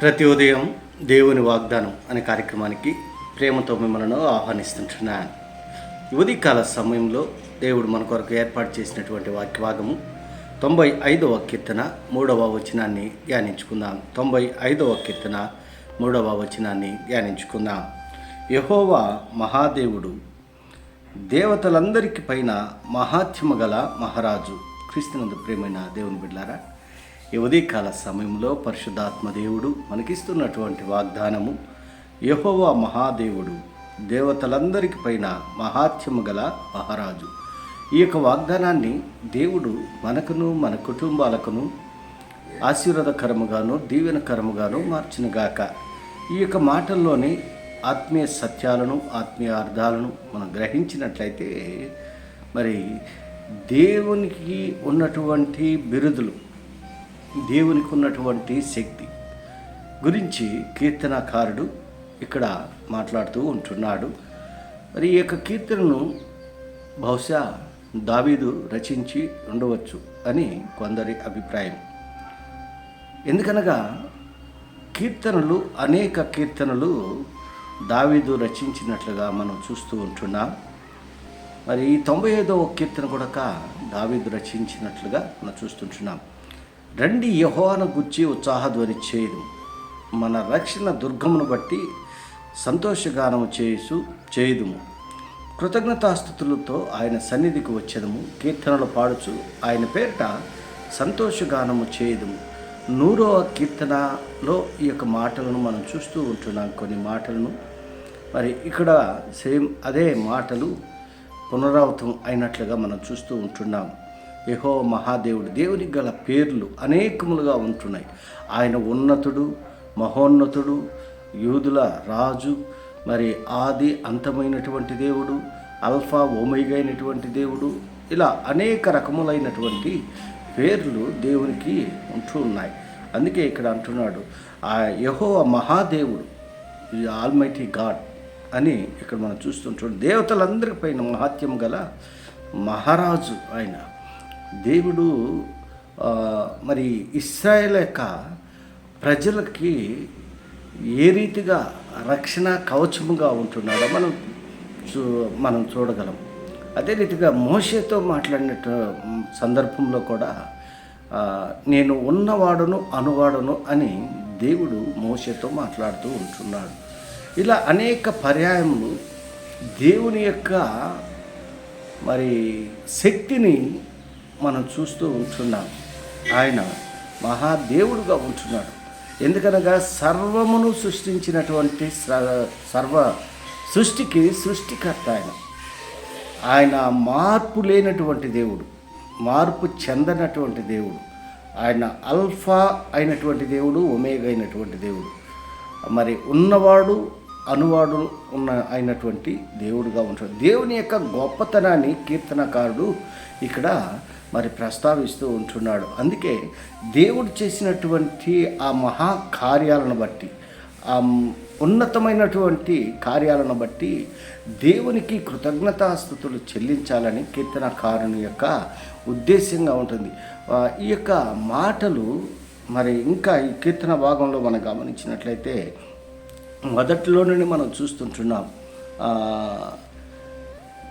ప్రతి ఉదయం దేవుని వాగ్దానం అనే కార్యక్రమానికి ప్రేమతో మిమ్మల్ని ఆహ్వానిస్తుంటున్నాను. ఉదయకాల సమయంలో దేవుడు మన కొరకు ఏర్పాటు చేసినటువంటి వాక్యభాగము తొంభై ఐదవ కీర్తన మూడవ వచనాన్ని ధ్యానించుకుందాం. తొంభై ఐదవ కీర్తన మూడవ వచనాన్ని ధ్యానించుకుందాం. యహోవా మహాదేవుడు దేవతలందరికి పైన మహాత్యమ గల మహారాజు క్రీస్తునందు ప్రేమైన దేవుని బిడ్డారా ఈ ఉదయకాల సమయంలో పరిశుద్ధాత్మ దేవుడు మనకిస్తున్నటువంటి వాగ్దానము యహోవా మహాదేవుడు దేవతలందరికి పైన మహాత్యము గల మహారాజు. ఈ యొక్క వాగ్దానాన్ని దేవుడు మనకును మన కుటుంబాలకును ఆశీర్వాదకరముగాను దీవెనకరముగాను మార్చినగాక ఈ యొక్క మాటల్లోని ఆత్మీయ సత్యాలను ఆత్మీయ అర్థాలను మనం గ్రహించినట్లయితే మరి దేవునికి ఉన్నటువంటి బిరుదులు దేవునికి ఉన్నటువంటి శక్తి గురించి కీర్తనకారుడు ఇక్కడ మాట్లాడుతూ ఉంటున్నాడు. మరి ఈ యొక్క కీర్తనను బహుశా దావీదు రచించి ఉండవచ్చు అని కొందరి అభిప్రాయం. ఎందుకనగా కీర్తనలు అనేక కీర్తనలు దావీదు రచించినట్లుగా మనం చూస్తూ ఉంటున్నాం. మరి ఈ తొంభై ఐదవ కీర్తన కూడా దావీదు రచించినట్లుగా మనం చూస్తుంటున్నాం. రండి యహోవాను గుచ్చి ఉత్సాహధ్వని చేయదు. మన రక్షణ దుర్గమును బట్టి సంతోషగానము చేసు చేయుదుము. కృతజ్ఞతాస్థుతులతో ఆయన సన్నిధికి వచ్చేదము. కీర్తనలు పాడుచు ఆయన పేరిట సంతోషగానము చేయదుము. నూరవ కీర్తనలో ఈ యొక్క మాటలను మనం చూస్తూ ఉంటున్నాం. కొన్ని మాటలను. మరి ఇక్కడ సేమ్ అదే మాటలు పునరావృతం అయినట్లుగా మనం చూస్తూ ఉంటున్నాం. యహో మహాదేవుడు దేవునికి గల పేర్లు అనేకములుగా ఉంటున్నాయి. ఆయన ఉన్నతుడు మహోన్నతుడు యూదుల రాజు మరి ఆది అంతమైనటువంటి దేవుడు అల్ఫా ఓమైగా అయినటువంటి దేవుడు ఇలా అనేక రకములైనటువంటి పేర్లు దేవునికి ఉంటూ ఉన్నాయి. అందుకే ఇక్కడ అంటున్నాడు ఆ యహో మహాదేవుడు ఈ ఆల్మైటీ గాడ్ అని ఇక్కడ మనం చూస్తుంటాం దేవతలందరిపైన మహాత్యం గల మహారాజు ఆయన. దేవుడు మరి ఇస్రాయేల్ యొక్క ప్రజలకి ఏ రీతిగా రక్షణ కవచముగా ఉంటున్నాడో మనం చూ మనం చూడగలం. అదే రీతిగా మోషేతో మాట్లాడిన సందర్భంలో కూడా నేను ఉన్నవాడును అనువాడును అని దేవుడు మోషేతో మాట్లాడుతూ ఉంటున్నాడు. ఇలా అనేక పర్యాయములు దేవుని యొక్క మరి శక్తిని మనం చూస్తూ ఉంటున్నాం. ఆయన మహాదేవుడుగా ఉంటున్నాడు. ఎందుకనగా సర్వమును సృష్టించినటువంటి స- సర్వ సృష్టికి సృష్టికర్త ఆయన. ఆయన మార్పు లేనటువంటి దేవుడు మార్పు చెందనటువంటి దేవుడు ఆయన అల్ఫా అయినటువంటి దేవుడు ఒమేగా అయినటువంటి దేవుడు. మరి ఉన్నవాడు అనువాడు ఉన్న అయినటువంటి దేవుడుగా ఉంటాడు. దేవుని యొక్క గొప్పతనాన్ని కీర్తనకారుడు ఇక్కడ మరి ప్రస్తావిస్తూ ఉంటున్నాడు. అందుకే దేవుడు చేసినటువంటి ఆ మహా కార్యాలను బట్టి ఆ ఉన్నతమైనటువంటి కార్యాలను బట్టి దేవునికి కృతజ్ఞతాస్థుతులు చెల్లించాలని కీర్తనకారుని యొక్క ఉద్దేశంగా ఉంటుంది. ఈ యొక్క మాటలు మరి ఇంకా ఈ కీర్తన భాగంలో మనం గమనించినట్లయితే మొదట్లో నుండి మనం చూస్తుంటున్నాం.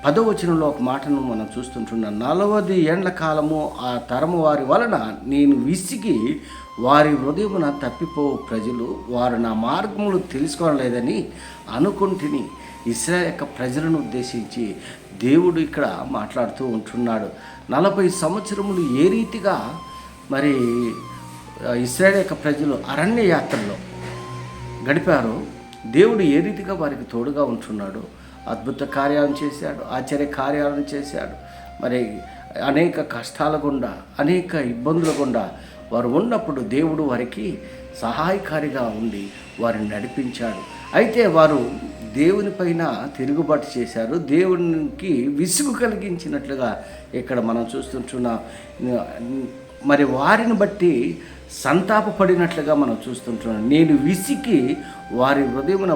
పదవచనంలో ఒక మాటను మనం చూస్తుంటున్నాం. నలవది ఏండ్ల కాలము ఆ తరము వారి వలన నేను విసిగి వారి హృదయమున తప్పిపో ప్రజలు. వారు నా మార్గములు తెలుసుకోలేదని అనుకుంటుని ఇస్రా యొక్క ప్రజలను ఉద్దేశించి దేవుడు ఇక్కడ మాట్లాడుతూ ఉంటున్నాడు. నలభై సంవత్సరములు ఏ రీతిగా మరి ఆ, ఇస్రాయల్ యొక్క ప్రజలు అరణ్య యాత్రలో గడిపారు దేవుడు ఏ రీతిగా వారికి తోడుగా ఉంటున్నాడు అద్భుత కార్యాలను చేశాడు ఆశ్చర్య కార్యాలను చేశాడు మరి అనేక కష్టాల గుండా అనేక ఇబ్బందుల గుండా వారు ఉన్నప్పుడు దేవుడు వారికి సహాయకారిగా ఉండి వారిని నడిపించాడు. అయితే వారు దేవుని పైన తిరుగుబాటు చేశారు. దేవునికి విసుగు కలిగించినట్లుగా ఇక్కడ మనం చూస్తుంటున్నాం. మరి వారిని బట్టి సంతాపపడినట్లుగా మనం చూస్తుంటున్నాం. నేను విసికి వారి హృదయమున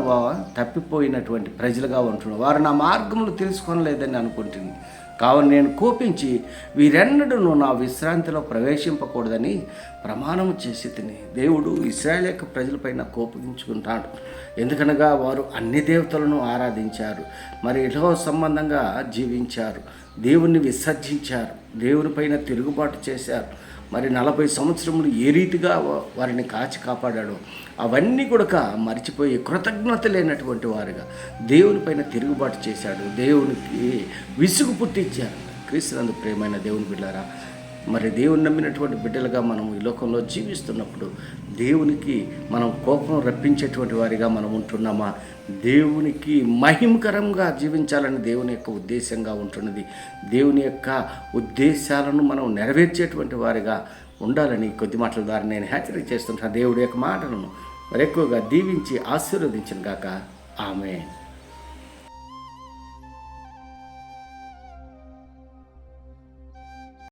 తప్పిపోయినటువంటి ప్రజలుగా ఉంటున్నాను. వారు నా మార్గములు తెలుసుకోనలేదని అనుకుంటుంది. కావున నేను కోపించి వీరెన్నడూ నా విశ్రాంతిలో ప్రవేశింపకూడదని ప్రమాణం చేసి తిని దేవుడు ఇస్రాయల్ యొక్క ప్రజలపైన కోపించుకుంటాడు ఎందుకనగా వారు అన్ని దేవతలను ఆరాధించారు. మరి ఇలో సంబంధంగా జీవించారు. దేవుణ్ణి విసర్జించారు. దేవునిపైన తిరుగుబాటు చేశారు. మరి నలభై సంవత్సరములు ఏ రీతిగా వారిని కాచి కాపాడాడో అవన్నీ కూడా మర్చిపోయి కృతజ్ఞత లేనటువంటి వారుగా దేవునిపైన తిరుగుబాటు చేశాడు. దేవునికి విసుగు పుట్టించారు. క్రీస్తునందు ప్రేమైన దేవుని బిడ్డారా మరి దేవుని నమ్మినటువంటి బిడ్డలుగా మనం ఈ లోకంలో జీవిస్తున్నప్పుడు దేవునికి మనం కోపం రప్పించేటువంటి వారిగా మనం ఉంటున్నామా? దేవునికి మహిమకరంగా జీవించాలని దేవుని యొక్క ఉద్దేశంగా ఉంటున్నది. దేవుని యొక్క ఉద్దేశాలను మనం నెరవేర్చేటువంటి వారిగా ఉండాలని కొద్ది మాటల ద్వారా నేను హెచ్చరిక చేస్తుంటాను దేవుడి యొక్క మాటలను మరి ఎక్కువగా దీవించి ఆశీర్వదించిన గాక. ఆమె